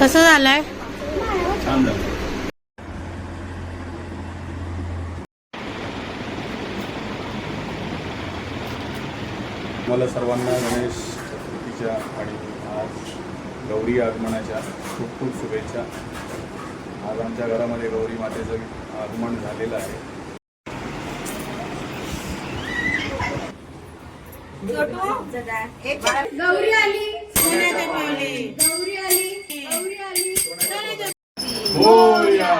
कसं झालंय? मला सर्वांना गणेश चतुर्थीच्या आणि आज गौरी आगमनाच्या खूप खूप शुभेच्छा. आज आमच्या घरामध्ये गौरी मातेचं आगमन झालेलं आहे. गौरी आली. गौरी आली. मोरया!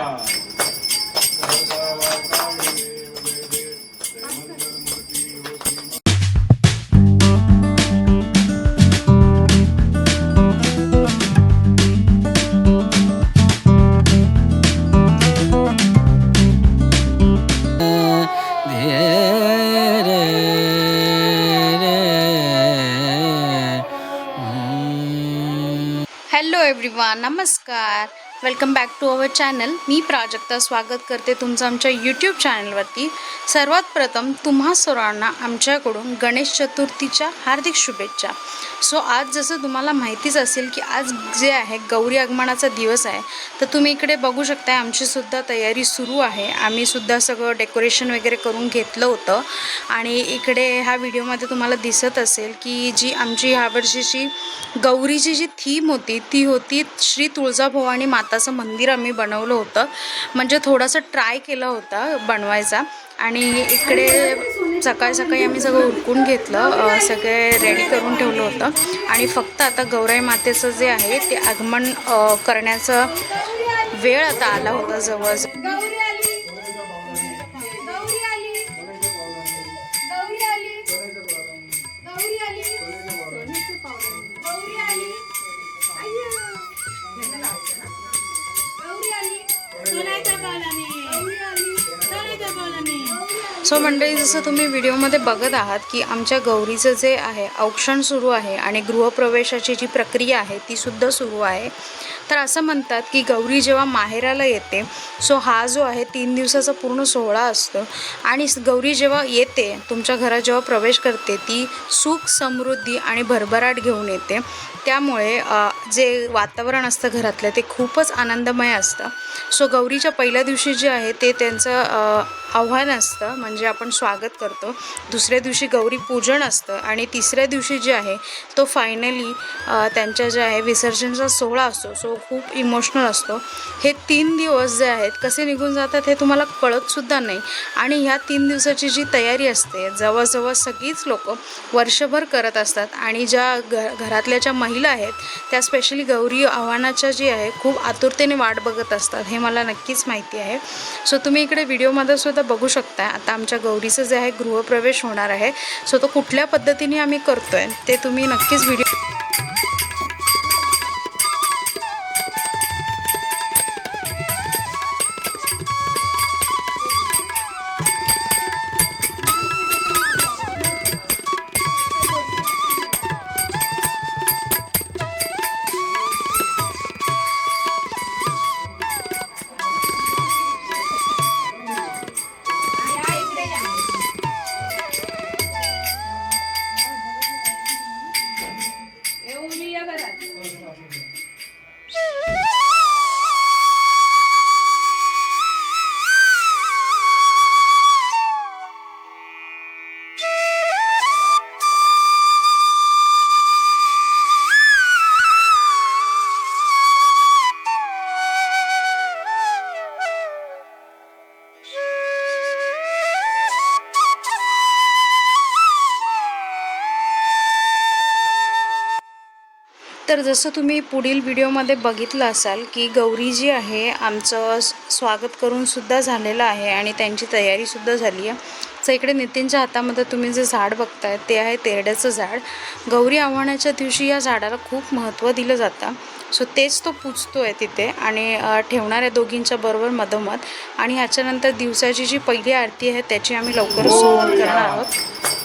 हॅलो एव्हरीवन नमस्कार welcome back to our channel मी प्राजक्ता स्वागत करते तुमचं आमच्या यूट्यूब चॅनलवरती सर्वात प्रथम तुम्हा सर्वांना आमच्याकडून गणेश चतुर्थीच्या हार्दिक शुभेच्छा. सो आज जसं तुम्हाला माहितीच असेल की आज जे आहे गौरी आगमनाचा दिवस आहे. तर तुम्ही इकडे बघू शकताय आमचीसुद्धा तयारी सुरू आहे. आम्हीसुद्धा सगळं डेकोरेशन वगैरे करून घेतलं होतं. आणि इकडे ह्या व्हिडिओमध्ये तुम्हाला दिसत असेल की जी आमची ह्यावर्षीची गौरीची जी थीम होती ती होती श्री तुळजाभवानी माता स्वतःचं मंदिर आम्ही बनवलं होतं. म्हणजे थोडंसं ट्राय केलं होतं बनवायचा. आणि इकडे सकाळी सकाळी आम्ही सगळं उरकून घेतलं सगळे रेडी करून ठेवलं होतं. आणि फक्त आता गौराई मातेचं जे आहे ते आगमन करण्याचं वेळ आता आला होता जवळजवळ. सो मंडळी जसं तुम्ही व्हिडिओमध्ये बघत आहात की आमच्या गौरीचं जे आहे औक्षण सुरू आहे आणि गृहप्रवेशाची जी प्रक्रिया आहे ती सुद्धा सुरू आहे. तर असं म्हणतात की गौरी जेव्हा माहेराला येते सो हा जो आहे तीन दिवसाचा पूर्ण सोहळा असतो. आणि गौरी जेव्हा येते तुमच्या घरात जेव्हा प्रवेश करते ती सुख समृद्धी आणि भरभराट घेऊन येते. त्यामुळे जे वातावरण असतं घरातलं ते खूपच आनंदमय असतं. सो गौरीच्या पहिल्या दिवशी जे आहे ते त्यांचं आव्हान असतं म्हणजे आपण स्वागत करतो. दुसऱ्या दिवशी गौरी पूजन असतं आणि तिसऱ्या दिवशी जे आहे तो फायनली त्यांच्या जे आहे विसर्जनचा सोहळा असतो. सो खूप इमोशनल असतो. हे तीन दिवस जे आहेत कसे निघून जातात हे तुम्हाला कळतसुद्धा नाही. आणि ह्या तीन दिवसाची जी तयारी असते जवळजवळ सगळीच लोक वर्षभर करत असतात. आणि ज्या घ घरातल्या ज्या महिला आहेत त्या स्पेशली गौरी आव्हानाच्या जी आहे खूप आतुरतेने वाट बघत असतात. हे मला नक्कीच माहिती आहे. सो तुम्ही इकडे व्हिडिओमध्ये सुद्धा बघू शकता आता आमच्या गौरीचं जे आहे गृहप्रवेश होणार आहे. सो तो कुठल्या पद्धतीने आम्ही करतो आहे ते तुम्ही नक्कीच व्हिडिओ तर जसं तुम्ही पुढील व्हिडिओमध्ये बघितलं असाल की गौरी जी आहे आमचं स्वागत करून सुद्धा झालेलं आहे आणि त्यांची तयारीसुद्धा झाली आहे. तर इकडे नितीनच्या हातामध्ये तुम्ही जे झाड बघताय ते आहे तेरड्याचं झाड. गौरी आव्हानाच्या दिवशी या झाडाला खूप महत्त्व दिलं जातं. सो तेच तो पुजतो आहे तिथे आणि ठेवणार आहे दोघींच्या बरोबर मधोमध. आणि ह्याच्यानंतर दिवसाची जी पहिली आरती आहे त्याची आम्ही लवकरच सुरुवात करणार आहोत.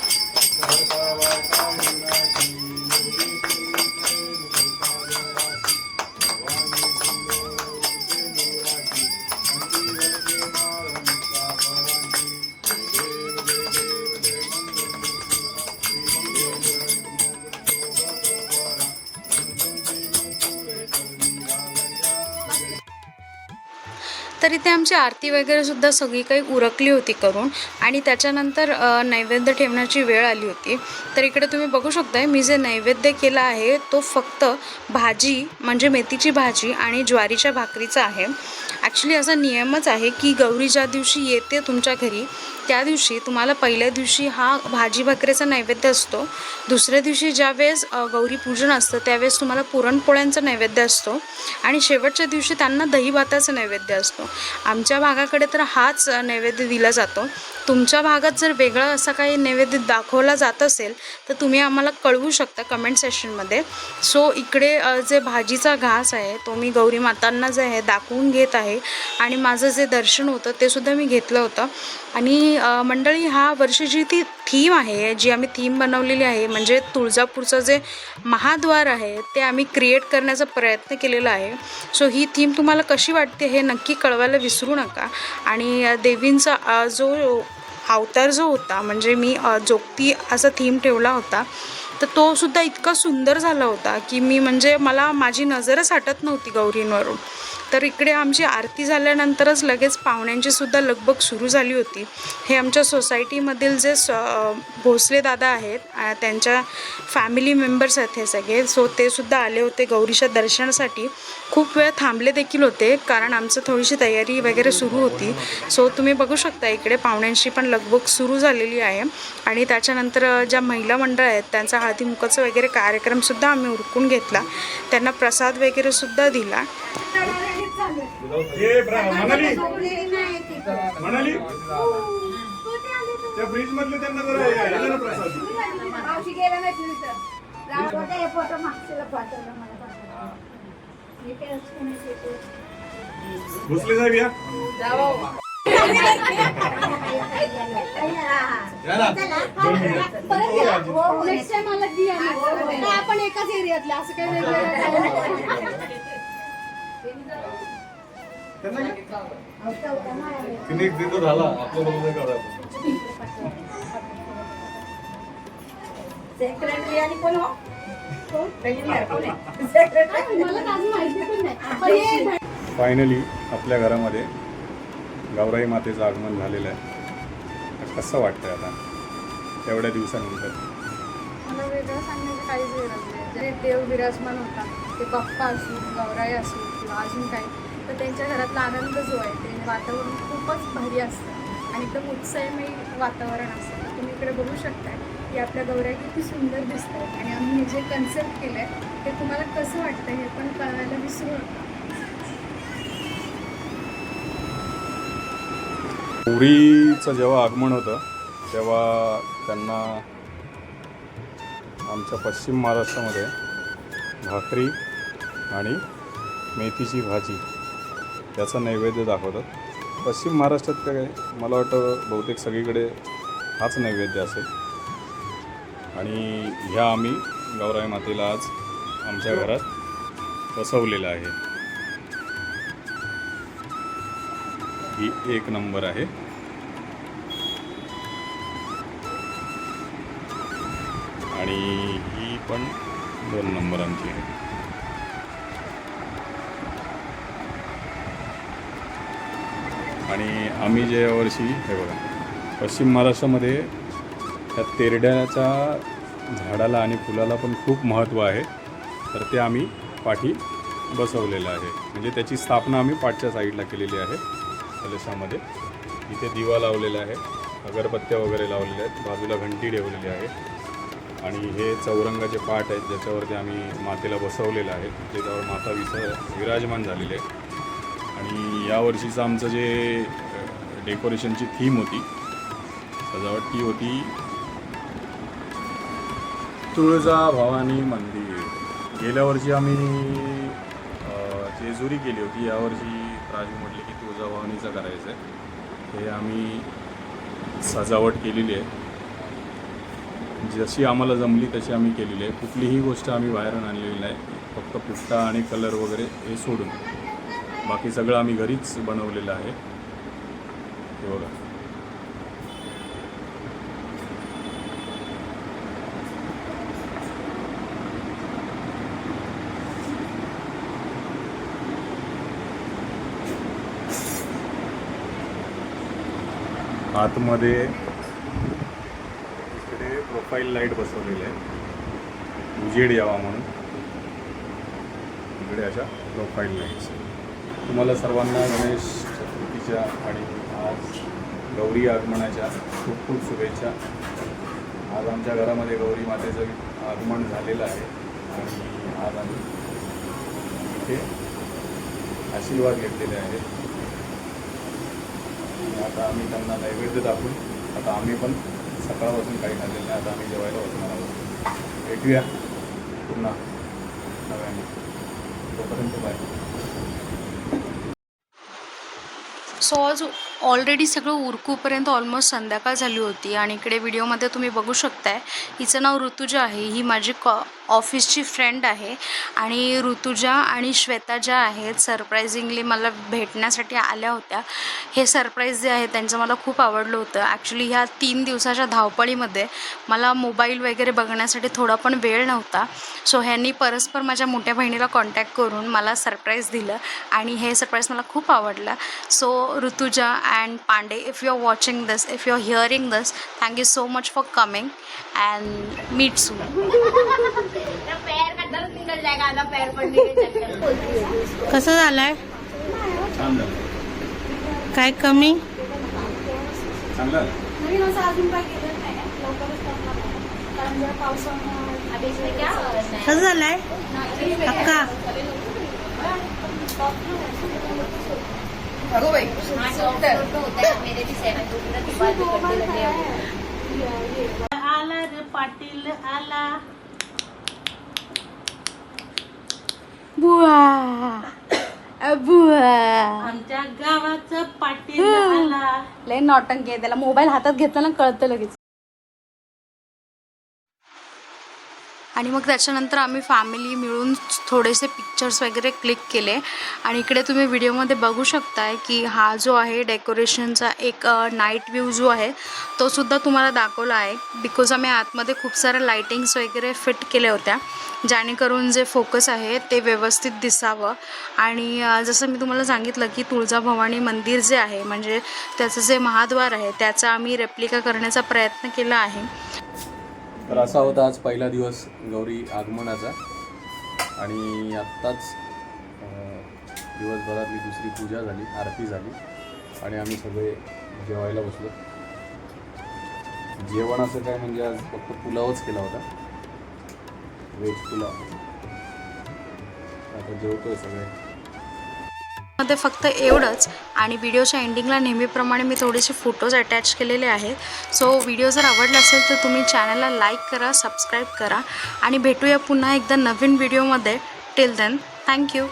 तर इथे आमची आरती वगैरे सुद्धा सगळी काही उरकली होती करून आणि त्याच्यानंतर नैवेद्य ठेवण्याची वेळ आली होती. तर इकडे तुम्ही बघू शकताय मी जे नैवेद्य केला आहे तो फक्त भाजी म्हणजे मेथीची भाजी आणि ज्वारीच्या भाकरीचा आहे. ॲक्च्युली असा नियमच आहे की गौरी ज्या दिवशी येते तुमच्या घरी त्या दिवशी तुम्हाला पहिल्या दिवशी हा भाजी भाकरीचा नैवेद्य असतो. दुसऱ्या दिवशी ज्यावेळेस वेळेस गौरी पूजन असतं त्यावेळेस तुम्हाला पुरणपोळ्यांचा नैवेद्य असतो. आणि शेवटच्या दिवशी त्यांना दही भाताचा नैवेद्य असतो. आमच्या भागाकडे तर हाच नैवेद्य दिला जातो. तुमच्या भागात जर वेगळा असा काही नैवेद्य दाखवला जात असेल तर तुम्ही आम्हाला कळवू शकता कमेंट सेशनमध्ये सो इकडे जे भाजीचा घास आहे तो मी गौरी मातांना जे आहे दाखवून घेत आहे. आणि माझं जे दर्शन होतं ते सुद्धा मी घेतलं होतं. आणि मंडळी हा वर्षीची ती थीम आहे जी आम्ही थीम बनवलेली आहे म्हणजे तुळजापूरचं जे महाद्वार आहे ते आम्ही क्रिएट करण्याचा प्रयत्न केलेला आहे. सो ही थीम तुम्हाला कशी वाटते हे नक्की कळवायला विसरू नका. आणि देवींचा जो अवतार जो होता म्हणजे मी जोगती असा थीम ठेवला होता. तर तो सुद्धा इतका सुंदर झाला होता की मी म्हणजे मला माझी नजरच हटत नव्हती गौरींवरून. तर इकडे आमची आरती झाल्यानंतरच लगेच पाहुण्यांची सुद्धा लगबग सुरू झाली होती. हे आमच्या सोसायटीमधील जे स भोसले दादा आहेत त्यांच्या फॅमिली मेंबर्स आहेत हे सगळे. सो ते सुद्धा आले होते गौरीच्या दर्शनासाठी. खूप वेळ थांबले देखील होते कारण आमचं थोडीशी तयारी वगैरे सुरू होती. सो तुम्ही बघू शकता इकडे पाहुण्यांची पण लगबग सुरू झालेली आहे. आणि त्याच्यानंतर ज्या महिला मंडळ आहेत त्यांचा हा हळदीमुखाचा वगैरे कार्यक्रमसुद्धा आम्ही उरकून घेतला. त्यांना प्रसाद वगैरे सुद्धा दिला. हे हे हे. हे साहेब या. नेक्स्ट टाइम मला आपण एकाच एरियातले असं काही झाला. बरोबर सेक्रेटरी आणि कोण हो? हे फायनली आपल्या घरामध्ये गौराई मातेचं आगमन झालेलं आहे. तर कसं वाटतंय आता? एवढ्या दिवसानंतर. मला वेगळं सांगण्याची काहीच गरज नाही. जे देव विराजमान होता ते बाप्पा असू गौराई असू किंवा अजून काही तर त्यांच्या घरातला आनंद जो आहे ते वातावरण खूपच भारी असतं. आणि एकदम उत्साहमयी वातावरण असतं. तुम्ही इकडे बघू शकताय की आपल्या गौराई किती सुंदर दिसत आहेत आणि आम्ही हे जे कन्सेप्ट केलं आहे ते तुम्हाला कसं वाटतं हे पण कळायला विसरू नका. पुरीचं जेव्हा आगमन होतं तेव्हा त्यांना आमच्या पश्चिम महाराष्ट्रामध्ये भाकरी आणि मेथीची भाजी याचा नैवेद्य दाखवतात. पश्चिम महाराष्ट्रात काय मला वाटतं बहुतेक सगळीकडे हाच नैवेद्य असेल. आणि ह्या आम्ही गौराई मातेला आज आमच्या घरात बसवलेलं आहे. ही एक नंबर आहे. आणि ही पण दोन नंबर आमची आहे. आणि आम्ही जे यावर्षी हे बघा पश्चिम महाराष्ट्रामध्ये त्या तेरड्याच्या झाडाला आणि फुलाला पण खूप महत्त्व आहे. तर ते आम्ही पाठी बसवलेलं आहे. म्हणजे त्याची स्थापना आम्ही पाठच्या साईडला केलेली आहे. कलशामध्ये इथे दिवा लावलेला आहे अगरबत्त्या वगैरे लावलेल्या आहेत बाजूला घंटी ठेवलेली आहे. आणि हे चौरंगाचे पाट आहेत ज्याच्यावरती आम्ही मातेला बसवलेलं आहे. त्याच्यावर माता विस विराजमान झालेले आहे. आणि यावर्षीचं आमचं जे डेकोरेशनची थीम होती सजावट ती होती तुळजा भवानी मंदिर. गेल्या वर्षी आम्ही जेजुरी केली होती. यावर्षी राजू म्हटले की तुळजा पद्धतीचं करायचं आहे हे आम्ही सजावट केलेली आहे. जशी आम्हाला जमली तशी आम्ही केलेली आहे. कुठलीही गोष्ट आम्ही बाहेरून आणलेली नाही. फक्त पुट्टा आणि कलर वगैरे हे सोडून. बाकी सगळं आम्ही घरीच बनवलेलं आहे. हे बघा. आतमध्ये इकडे प्रोफाईल लाइट बसवलेली आहे. उजेड यावा म्हणून. इकडे अशा प्रोफाईल लाईट्स तुम्हाला सर्वांना गणेश चतुर्थीच्या आणि आज गौरी आगमनाच्या खूप खूप शुभेच्छा. आज आमच्या घरामध्ये गौरी मातेचं आगमन झालेलं आहे. आणि आज आम्ही इथे आशीर्वाद घेतलेले आहेत. म्हणजे आता आम्ही त्यांना नैवेद्य दाखवून आता आम्ही पण सकाळपासून काही खाल्लेलं नाही आता आम्ही जेवायला बसणार आहोत. भेटूया पुन्हा नव्याने. तोपर्यंत बाय सो आज ऑलरेडी सगळं उरकूपर्यंत ऑलमोस्ट संध्याकाळ झाली होती आणि इकडे व्हिडिओमध्ये तुम्ही बघू शकताय हिचं नाव ऋतुजा आहे. ही माझी कॉ ऑफिसची फ्रेंड आहे आणि ऋतुजा आणि श्वेता ज्या आहेत सरप्रायझिंगली मला भेटण्यासाठी आल्या होत्या. हे सरप्राईज जे आहे त्यांचं मला खूप आवडलं होतं. ॲक्च्युली ह्या तीन दिवसाच्या धावपळीमध्ये मला मोबाईल वगैरे बघण्यासाठी थोडा पण वेळ नव्हता. सो ह्यांनी परस्पर माझ्या मोठ्या बहिणीला कॉन्टॅक्ट करून मला सरप्राईज दिलं आणि हे सरप्राईज मला खूप आवडलं. So Rutuja and Pande if you are watching this if you are hearing this thank you so much for coming and meet soon कसं झालं आहे काय कमी? झालं आहे. कसं झालंय? अक्का. आला रे पाटील आला. बुवा. आमच्या गावाचं पाटील आला. लय नॉटंकी आहे त्याला. मोबाईल हातात घेतला ना कळतं लगेच. आणि मग त्याच्यानंतर आम्ही फॅमिली मिळून थोडेसे पिक्चर्स वगैरे क्लिक केले. आणि इकडे तुम्ही व्हिडिओमध्ये बघू शकताय की हा जो आहे डेकोरेशनचा एक नाईट व्ह्यू जो आहे तो सुद्धा तुम्हाला दाखवला आहे. बिकॉज आम्ही आतमध्ये खूप साऱ्या लाईटिंग्स वगैरे फिट केल्या होत्या. जेणेकरून जे फोकस आहे ते व्यवस्थित दिसावं. आणि जसं मी तुम्हाला सांगितलं की तुळजाभवानी मंदिर जे आहे म्हणजे त्याचं जे महाद्वार आहे त्याचा आम्ही रेप्लिका करण्याचा प्रयत्न केला आहे. तर असा होता आज पहिला दिवस गौरी आगमनाचा. आणि आत्ताच दिवसभरातली दुसरी पूजा झाली आरती झाली. आणि आम्ही सगळे जेवायला बसलो. जेवण असं काय म्हणजे आज फक्त पुलावच केला होता. व्हेज पुलाव. आता जेवतोय सगळे. मध्ये फक्त एवढंच. आणि व्हिडिओच्या एंडिंगला नेहमीप्रमाणे मी थोडेसे फोटोज अटॅच केलेले आहेत. सो व्हिडिओ जर आवडला असेल तर तुम्ही चॅनलला लाईक करा सबस्क्राईब करा. आणि भेटूया पुन्हा एकदा नवीन व्हिडिओमध्ये टिल देन थँक्यू